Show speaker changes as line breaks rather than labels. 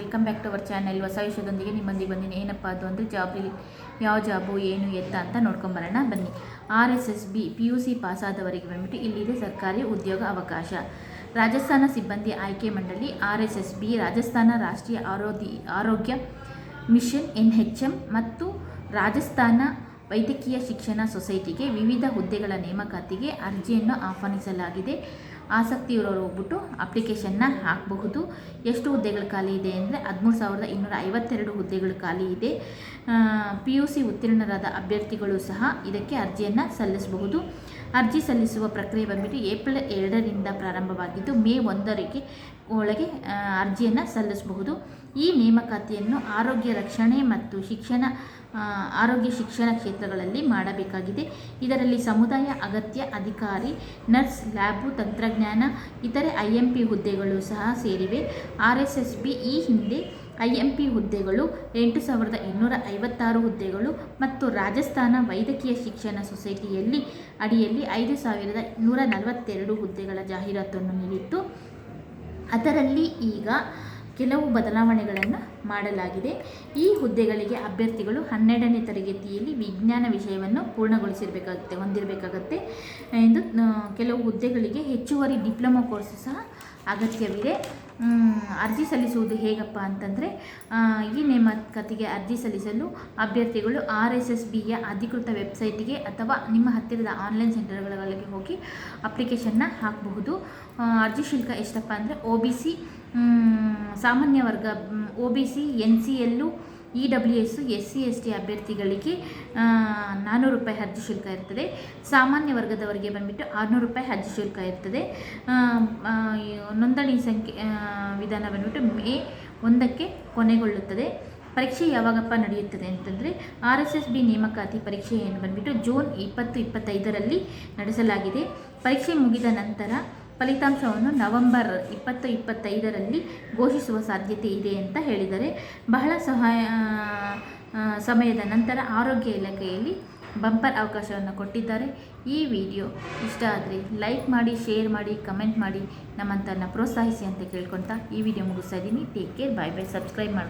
Welcome back to our channel. ಹೊಸ ವಿಷಯದೊಂದಿಗೆ ನಿಮ್ಮೊಂದಿಗೆ ಬಂದಿನಿ. ಏನಪ್ಪ ಅದು ಅಂದರೆ ಇಲ್ಲಿ ಯಾವ ಜಾಬು, ಏನು, ಎತ್ತ ಅಂತ ನೋಡ್ಕೊಂಬರೋಣ ಬನ್ನಿ. R S S B P U C ಪಾಸಾದವರಿಗೆ ಬಂದ್ಬಿಟ್ಟು ಇಲ್ಲಿದೆ ಸರ್ಕಾರಿ ಉದ್ಯೋಗ ಅವಕಾಶ. ರಾಜಸ್ಥಾನ ಸಿಬ್ಬಂದಿ ಆಯ್ಕೆ ಮಂಡಳಿ, R S S B Rajasthan ರಾಷ್ಟ್ರೀಯ ಆರೋಗ್ಯ ಆರೋಗ್ಯ ಮಿಷನ್, ಎನ್ ಹೆಚ್ ಎಂ ಮತ್ತು ರಾಜಸ್ಥಾನ ವೈದ್ಯಕೀಯ ಶಿಕ್ಷಣ ಸೊಸೈಟಿಗೆ ವಿವಿಧ ಹುದ್ದೆಗಳ ನೇಮಕಾತಿಗೆ ಅರ್ಜಿಯನ್ನು ಆಹ್ವಾನಿಸಲಾಗಿದೆ. ಆಸಕ್ತಿ ಇರೋರು ಹೋಗ್ಬಿಟ್ಟು ಅಪ್ಲಿಕೇಶನ್ನ ಹಾಕಬಹುದು. ಎಷ್ಟು ಹುದ್ದೆಗಳು ಖಾಲಿ ಇದೆ ಅಂದರೆ ಹದಿಮೂರು ಸಾವಿರದ ಇನ್ನೂರ ಐವತ್ತೆರಡು ಹುದ್ದೆಗಳು ಖಾಲಿ ಇದೆ. ಪಿ ಯು ಸಿ ಉತ್ತೀರ್ಣರಾದ ಅಭ್ಯರ್ಥಿಗಳು ಸಹ ಇದಕ್ಕೆ ಅರ್ಜಿಯನ್ನು ಸಲ್ಲಿಸಬಹುದು. ಅರ್ಜಿ ಸಲ್ಲಿಸುವ ಪ್ರಕ್ರಿಯೆ ಬಂದ್ಬಿಟ್ಟು ಏಪ್ರಿಲ್ ಎರಡರಿಂದ ಪ್ರಾರಂಭವಾಗಿದ್ದು ಮೇ ಒಂದರಿಗೆ ಒಳಗೆ ಅರ್ಜಿಯನ್ನು ಸಲ್ಲಿಸಬಹುದು. ಈ ನೇಮಕಾತಿಯನ್ನು ಆರೋಗ್ಯ ರಕ್ಷಣೆ ಮತ್ತು ಶಿಕ್ಷಣ ಆರೋಗ್ಯ ಶಿಕ್ಷಣ ಕ್ಷೇತ್ರಗಳಲ್ಲಿ ಮಾಡಬೇಕಾಗಿದೆ. ಇದರಲ್ಲಿ ಸಮುದಾಯ, ಅಗತ್ಯ ಅಧಿಕಾರಿ, ನರ್ಸ್, ಲ್ಯಾಬು, ತಂತ್ರಜ್ಞಾನ, ಇತರೆ ಐ ಎಂ ಪಿ ಹುದ್ದೆಗಳು ಸಹ ಸೇರಿವೆ. ಆರ್ ಎಸ್ ಎಸ್ ಬಿ ಈ ಹಿಂದೆ ಐ ಎಂ ಪಿ ಹುದ್ದೆಗಳು ಎಂಟು ಸಾವಿರದ ಇನ್ನೂರ ಐವತ್ತಾರು ಹುದ್ದೆಗಳು ಮತ್ತು ರಾಜಸ್ಥಾನ ವೈದ್ಯಕೀಯ ಶಿಕ್ಷಣ ಸೊಸೈಟಿಯಲ್ಲಿ ಅಡಿಯಲ್ಲಿ ಐದು ಸಾವಿರದ ನೂರ ನಲವತ್ತೆರಡು ಹುದ್ದೆಗಳ ಜಾಹೀರಾತನ್ನು ನೀಡಿತ್ತು. ಅದರಲ್ಲಿ ಈಗ ಕೆಲವು ಬದಲಾವಣೆಗಳನ್ನು ಮಾಡಲಾಗಿದೆ. ಈ ಹುದ್ದೆಗಳಿಗೆ ಅಭ್ಯರ್ಥಿಗಳು ಹನ್ನೆರಡನೇ ತರಗತಿಯಲ್ಲಿ ವಿಜ್ಞಾನ ವಿಷಯವನ್ನು ಪೂರ್ಣಗೊಳಿಸಿರಬೇಕಾಗುತ್ತೆ, ಹೊಂದಿರಬೇಕಾಗತ್ತೆ. ಎಂದು ಕೆಲವು ಹುದ್ದೆಗಳಿಗೆ ಹೆಚ್ಚುವರಿ ಡಿಪ್ಲೊಮಾ ಕೋರ್ಸು ಸಹ ಅಗತ್ಯವಿದೆ ಅರ್ಜಿ ಸಲ್ಲಿಸುವುದು ಹೇಗಪ್ಪ ಅಂತಂದರೆ ಈ ನೇಮಕಾತಿಗೆ ಅರ್ಜಿ ಸಲ್ಲಿಸಲು ಅಭ್ಯರ್ಥಿಗಳು ಆರ್ ಎಸ್ ಎಸ್ ಬಿಯ ಅಧಿಕೃತ ವೆಬ್ಸೈಟಿಗೆ ಅಥವಾ ನಿಮ್ಮ ಹತ್ತಿರದ ಆನ್ಲೈನ್ ಸೆಂಟರ್ಗಳಿಗೆ ಹೋಗಿ ಅಪ್ಲಿಕೇಶನ್ನ ಹಾಕಬಹುದು. ಅರ್ಜಿ ಶುಲ್ಕ ಎಷ್ಟಪ್ಪ ಅಂದರೆ ಒ ಬಿ ಸಿ ಸಾಮಾನ್ಯ ವರ್ಗ O B C, N C L E W S S C, S T ಅಭ್ಯರ್ಥಿಗಳಿಗೆ ನಾನ್ನೂರು ರೂಪಾಯಿ ಅರ್ಜಿ ಶುಲ್ಕ ಇರ್ತದೆ. ಸಾಮಾನ್ಯ ವರ್ಗದವರಿಗೆ ಬಂದುಬಿಟ್ಟು ಆರುನೂರು ರೂಪಾಯಿ ಅರ್ಜಿ ಶುಲ್ಕ ಇರ್ತದೆ. ನೋಂದಣಿ ಸಂಖ್ಯೆ ವಿಧಾನ ಬಂದುಬಿಟ್ಟು ಮೇ ಒಂದಕ್ಕೆ ಕೊನೆಗೊಳ್ಳುತ್ತದೆ. ಪರೀಕ್ಷೆ ಯಾವಾಗಪ್ಪ ನಡೆಯುತ್ತದೆ ಅಂತಂದರೆ ಆರ್ ಎಸ್ ಎಸ್ ಬಿ ನೇಮಕಾತಿ ಪರೀಕ್ಷೆಯನ್ನು ಬಂದುಬಿಟ್ಟು ಜೂನ್ ಇಪ್ಪತ್ತು, ಇಪ್ಪತ್ತೈದರಲ್ಲಿ ನಡೆಸಲಾಗಿದೆ. ಪರೀಕ್ಷೆ ಮುಗಿದ ನಂತರ ಫಲಿತಾಂಶವನ್ನು ನವೆಂಬರ್ ಇಪ್ಪತ್ತು ಇಪ್ಪತ್ತೈದರಲ್ಲಿ ಘೋಷಿಸುವ ಸಾಧ್ಯತೆ ಇದೆ ಅಂತ ಹೇಳಿದರೆ, ಬಹಳ ಸಹಾಯ ಸಮಯದ ನಂತರ ಆರೋಗ್ಯ ಇಲಾಖೆಯಲ್ಲಿ ಬಂಪರ್ ಅವಕಾಶವನ್ನು ಕೊಟ್ಟಿದ್ದಾರೆ. ಈ ವಿಡಿಯೋ ಇಷ್ಟ ಆದರೆ ಲೈಕ್ ಮಾಡಿ, ಶೇರ್ ಮಾಡಿ, ಕಮೆಂಟ್ ಮಾಡಿ ನಮ್ಮಂತನ್ನ ಪ್ರೋತ್ಸಾಹಿಸಿ ಅಂತ ಕೇಳ್ಕೊತಾ ಈ ವಿಡಿಯೋ ಮುಗಿಸ್ತಾ ಇದ್ದೀನಿ. Take care bye bye subscribe ಮಾಡಿ.